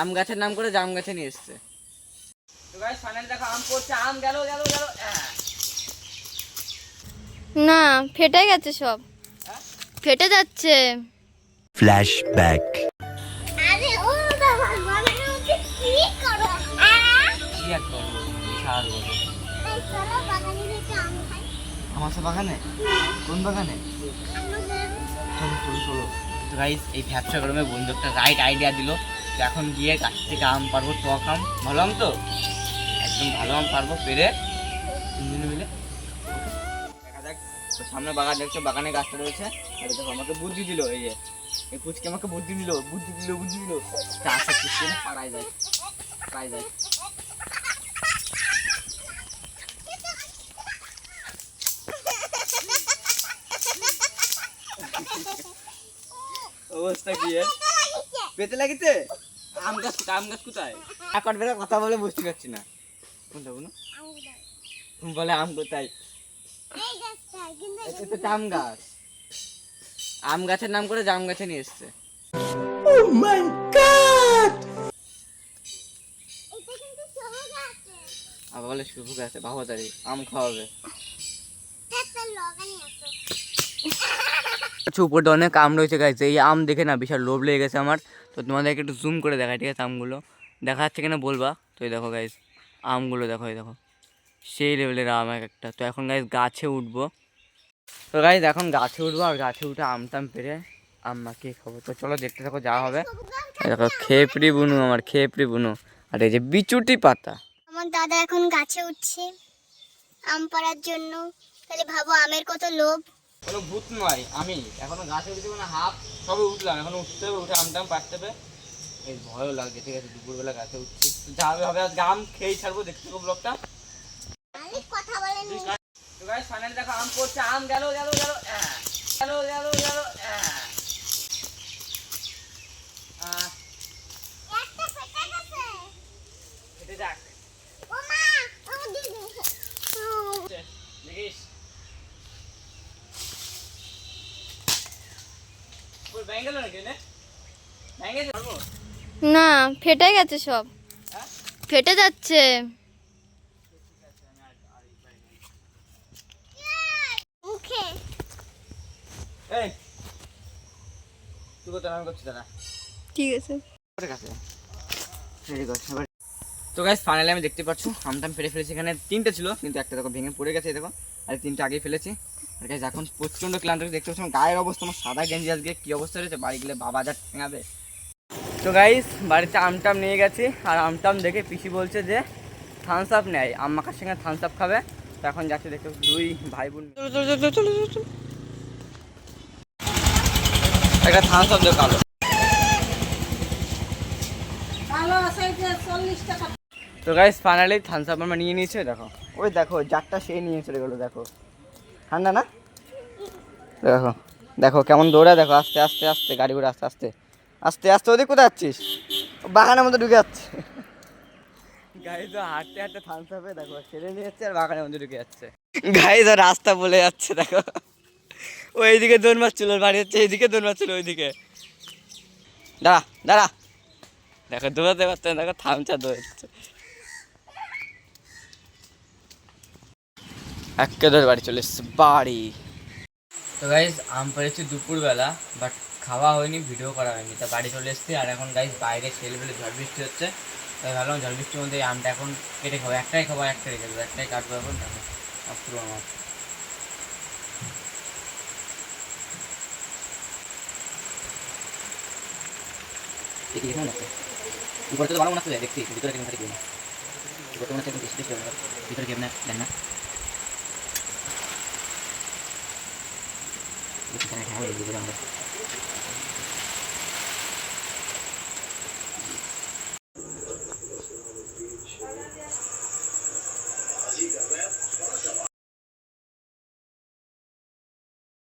আম গাছের নাম করে জাম গাছে নিয়ে এসছে। তো গাইস ফাইনালি দেখো আম পড়ছে আম গেল গেল গেল না ফেটে গেছে সব। হ্যাঁ? ফেটে যাচ্ছে। Flashback. আরে ও বাবা বাগানে উঠে কি করো? কি এক করব বিশাল বড়। চলো বাগানে যেতে আম খাই। আমার বাগানে? কোন বাগানে? আমাদের চলো চলো চলো তো গাইস এই ব্যবসা গরমে বন্ধু একটা রাইট আইডিয়া দিল তো এখন গিয়ে গাছ থেকে আম পারব টক আম। ভালো আম তো? একদম ভালো আম পারব পেরে তিনজনে মিলে। দেখা যাক, তো সামনে বাগান দেখছ, বাগানে গাছটা রয়েছে। আর দেখো, আমাকে বুদ্ধি দিল, এই যে, এই পুচকে আমাকে বুদ্ধি দিল বুদ্ধি দিল বুদ্ধি দিল। চাষে পুচকে না, পাড়ায় যায় পাড়ায় যায়। অবস্থা কি পেতে লাগিতে আম গাছ কোথায় আম গাছ কোথায়? এখন বেলা কথা বলে বুঝতে পারছি না। কোনটা বলো বলে আম কোথায়? জাম গাছ। আম গাছের নাম করে জাম গাছে নিয়ে এসছে। এটা কিন্তু সহজ আছে আবার বলে শুভ গাছে বাবাদারি আম খাওয়াবে একটা লগানি আছে আচ্ছা উপরটা অনেক আম রয়েছে গাছ এই আম দেখে না বিশাল লোভ লেগে গেছে আমার। তো তোমাদেরকে একটু জুম করে দেখাই, ঠিক আছে, আমগুলো? দেখা যাচ্ছে কিনা বলবা? তো এই দেখো গাইজ আমগুলো দেখো, এই দেখো। সেই লেভেলের আম এক একটা। তো এখন গাইজ গাছে উঠবো। তো গাইজ এখন গাছে উঠবো আর গাছে উঠে আম টাম পেরে আম মাখিয়ে খাব। তো চলো, দেখতে থাকো যা হবে। দেখো, খেপড়ি বুনু আমার, খেপড়ি বুনু। আর এই যে বিচুটি পাতা। আমার দাদা এখন গাছে উঠছে আম পাড়ার জন্য। তাহলে ভাবো, আমের কত লোভ। কোনো ভূত নয় আমি। এখনও গাছে উঠেছি মানে হাফ সবে উঠলাম এখন উঠতে হবে উঠে আমটাম পারতে হবে। এই ভয়ও লাগছে ঠিক আছে দুপুরবেলা গাছে উঠছি। যা হবে আজকে আম খেয়েই ছাড়বো দেখতে পাবো ব্লগটা। কথা বলেন দেখো আম পড়ছে আম গেল গেল গেল গেল গেল আহ। আহ, একটা ফেটে গেছে হেঁটে যাক ও মা ও দিদি ও, দেখিস ওর ব্যাঙ্গ গেল নাকি নে ফেটে গেছে সব। হ্যাঁ? ফেটে যাচ্ছে। ঠিক আছে। তো গাইস ফাইনালি আমি দেখতে পাচ্ছ আমটাম ফেলে ফেলেছি এখানে তিনটে ছিল কিন্তু একটা দেখো ভেঙে পড়ে গেছে দেখো। আর তিনটে আগেই ফেলেছি। আর এখন প্রচণ্ড ক্লান্ত দেখতে পাচ্ছ গায়ের অবস্থা আমার সাদা গেঞ্জি আজকে কি অবস্থা রয়েছে? বাড়ি গেলে বাবা যা ঠেঙাবে। তো গাইস বাড়িতে আমটাম নিয়ে গেছি আর আমটাম দেখে পিসি বলছে যে থামস আপ নেয়। আম্মাকার সঙ্গে থামস আপ খাবে। তো এখন যাচ্ছে দেখতে দুই ভাই বোন একটা থামস আপ দেখো তো গাইস ফাইনালি থামস আপ আমরা নিয়ে নিয়েছে দেখো। ওই দেখো জারটা সেই নিয়ে চলে গেলো দেখো। ঠান্ডা না? দেখো দেখো কেমন দৌড়া দেখো আস্তে আস্তে আস্তে গাড়ি ঘোড়া আস্তে আস্তে। আস্তে আস্তে ওদিক কোথায় যাচ্ছিস? বাগানের মধ্যে ঢুকে যাচ্ছে। গাড়ি তো হাঁটতে হাঁটতে দেখো ছেড়ে নিয়ে যাচ্ছে আর বাগানের মধ্যে ঢুকে যাচ্ছে। গাড়ি তো রাস্তা বলে যাচ্ছে দেখো। দৌড় মারছিল বাড়ি হচ্ছে এইদিকে দৌড় মারছিল ওইদিকে। দাঁড়া দাঁড়া। দেখো দৌড়াতে পারছে না দেখো থামচা দৌড়াচ্ছে। একে ধরে বাড়ি চলে এসছে বাড়ি। তো গাইজ আম পেরেছি দুপুরবেলা বাট খাওয়া হয়নি ভিডিও করা হয়নি। তা বাড়ি চলে এসেছি আর এখন গাইজ বাইরে ছেলে বেলে ঝড় বৃষ্টি হচ্ছে। তাই ভাবলাম ঝড় বৃষ্টির মধ্যে আমটা এখন কেটে খাব একটাই খাব একটা রেখে দেবো একটাই কাটবো এখন অস্ত্র আমার। দেখি কেমন আছে উপরে তো ভালো মনে হচ্ছে দেখছি ভিতরে কেমন থাকে উপরে মনে হচ্ছে বেশি বেশি ভিতরে কেমন দেন না। এখানে খাওয়া এই ভিতরে আমরা